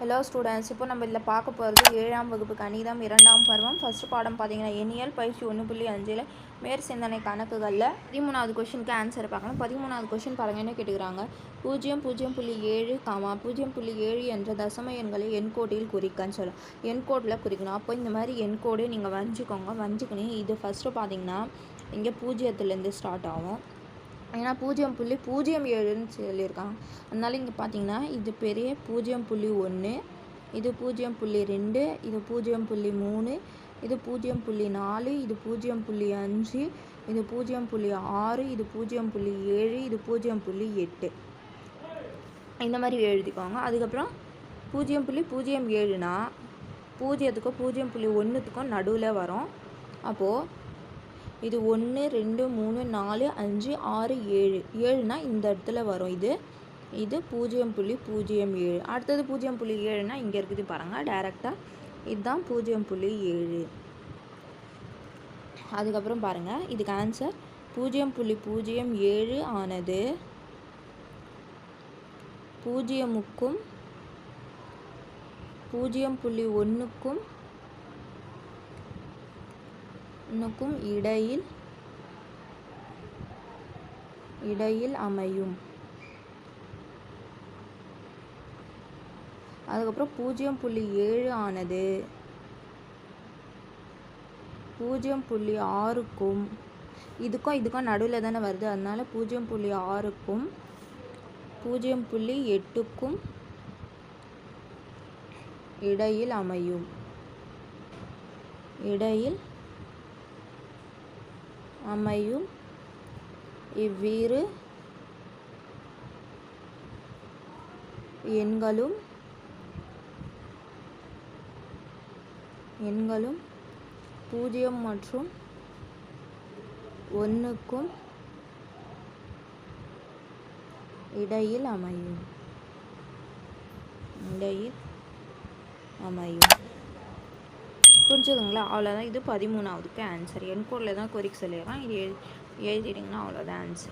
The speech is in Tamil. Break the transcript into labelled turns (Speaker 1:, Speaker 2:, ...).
Speaker 1: ஹலோ ஸ்டூடெண்ட்ஸ் இப்போ நம்ம இதில் பார்க்க போகிறது ஏழாம் வகுப்பு கணிதம் இரண்டாம் பருவம். ஃபஸ்ட்டு பாடம் பார்த்தீங்கன்னா எண்ணியல் பயிற்சி ஒன்று புள்ளி அஞ்சில் மேற் சிந்தனை கணக்குகளில் பதிமூணாவது கொஷினுக்கு ஆன்சர் பார்க்கலாம். பதிமூணாவது கொஷின் பாருங்க என்ன கேட்டுக்கிறாங்க? பூஜ்ஜியம் பூஜ்ஜியம் புள்ளி ஏழு காமா பூஜ்ஜியம் புள்ளி ஏழு என்ற தசம எண்களை எண்கோட்டில் குறிக்கன்னு சொல்லும் எண்கோட்டில் குறிக்கணும். அப்போ இந்த மாதிரி எண்கோடு நீங்கள் வஞ்சிக்கோங்க. வஞ்சிக்கணும். இது ஃபஸ்ட்டு பார்த்தீங்கன்னா இங்கே பூஜ்ஜியத்துலேருந்து ஸ்டார்ட் ஆகும். ஏன்னா பூஜ்ஜியம் புள்ளி பூஜ்ஜியம் ஏழுன்னு சொல்லியிருக்காங்க அதனால இங்கே பார்த்தீங்கன்னா இது பெரிய பூஜ்ஜியம் புள்ளி ஒன்று இது பூஜ்ஜியம் புள்ளி ரெண்டு இது பூஜ்ஜியம் புள்ளி மூணு இது பூஜ்ஜியம் புள்ளி நாலு இது பூஜ்ஜியம் புள்ளி அஞ்சு இது பூஜ்ஜியம் புள்ளி ஆறு இது பூஜ்ஜியம் புள்ளி ஏழு இது பூஜ்ஜியம் புள்ளி எட்டு இந்த மாதிரி எழுதிக்கோங்க அதுக்கப்புறம் பூஜ்ஜியம் புள்ளி பூஜ்ஜியம் ஏழுனா பூஜ்ஜியத்துக்கும் பூஜ்ஜியம் புள்ளி ஒன்றுத்துக்கும் நடுவில் வரும் அப்போது இது ஒன்று ரெண்டு மூணு நாலு அஞ்சு ஆறு ஏழு. ஏழுனா இந்த இடத்துல வரும் இது. இது பூஜ்ஜியம் புள்ளி பூஜ்ஜியம் ஏழு. அடுத்தது பூஜ்ஜியம் புள்ளி ஏழுனா இங்கே இருக்குது பாருங்கள் டேரெக்டாக இதுதான் பூஜ்ஜியம் புள்ளி ஏழு. அதுக்கப்புறம் பாருங்கள் இதுக்கு ஆன்சர் பூஜ்ஜியம் புள்ளி பூஜ்ஜியம் ஏழு ஆனது பூஜ்ஜியமுக்கும் பூஜ்ஜியம் புள்ளி ஒன்றுக்கும் னுக்கும் இடையில் இடையில் அமையும். அதுக்கப்புறம் பூஜ்ஜியம் புள்ளி ஏழு ஆனது. பூஜ்ஜியம் புள்ளி ஆறுக்கும் இதுக்கும் இதுக்கும் நடுவில் தானே வருது. அதனால பூஜ்ஜியம் புள்ளி ஆறுக்கும் பூஜ்ஜியம் புள்ளி எட்டுக்கும் இடையில் அமையும். இடையில் அமையும். இவ்விரு எண்களும் எண்களும் பூஜ்ஜியம் மற்றும் ஒன்றுக்கும் இடையில் அமையும். இடையில் அமையும். புரிஞ்சுதுங்களா? அவ்வளோதான் இது பதிமூணாவதுக்கு ஆன்சர் என் கோடில் தான் குறிக்க சொல்லிடுறான். இது எழுதிட்டிங்கன்னா அவ்வளோதான் ஆன்சர்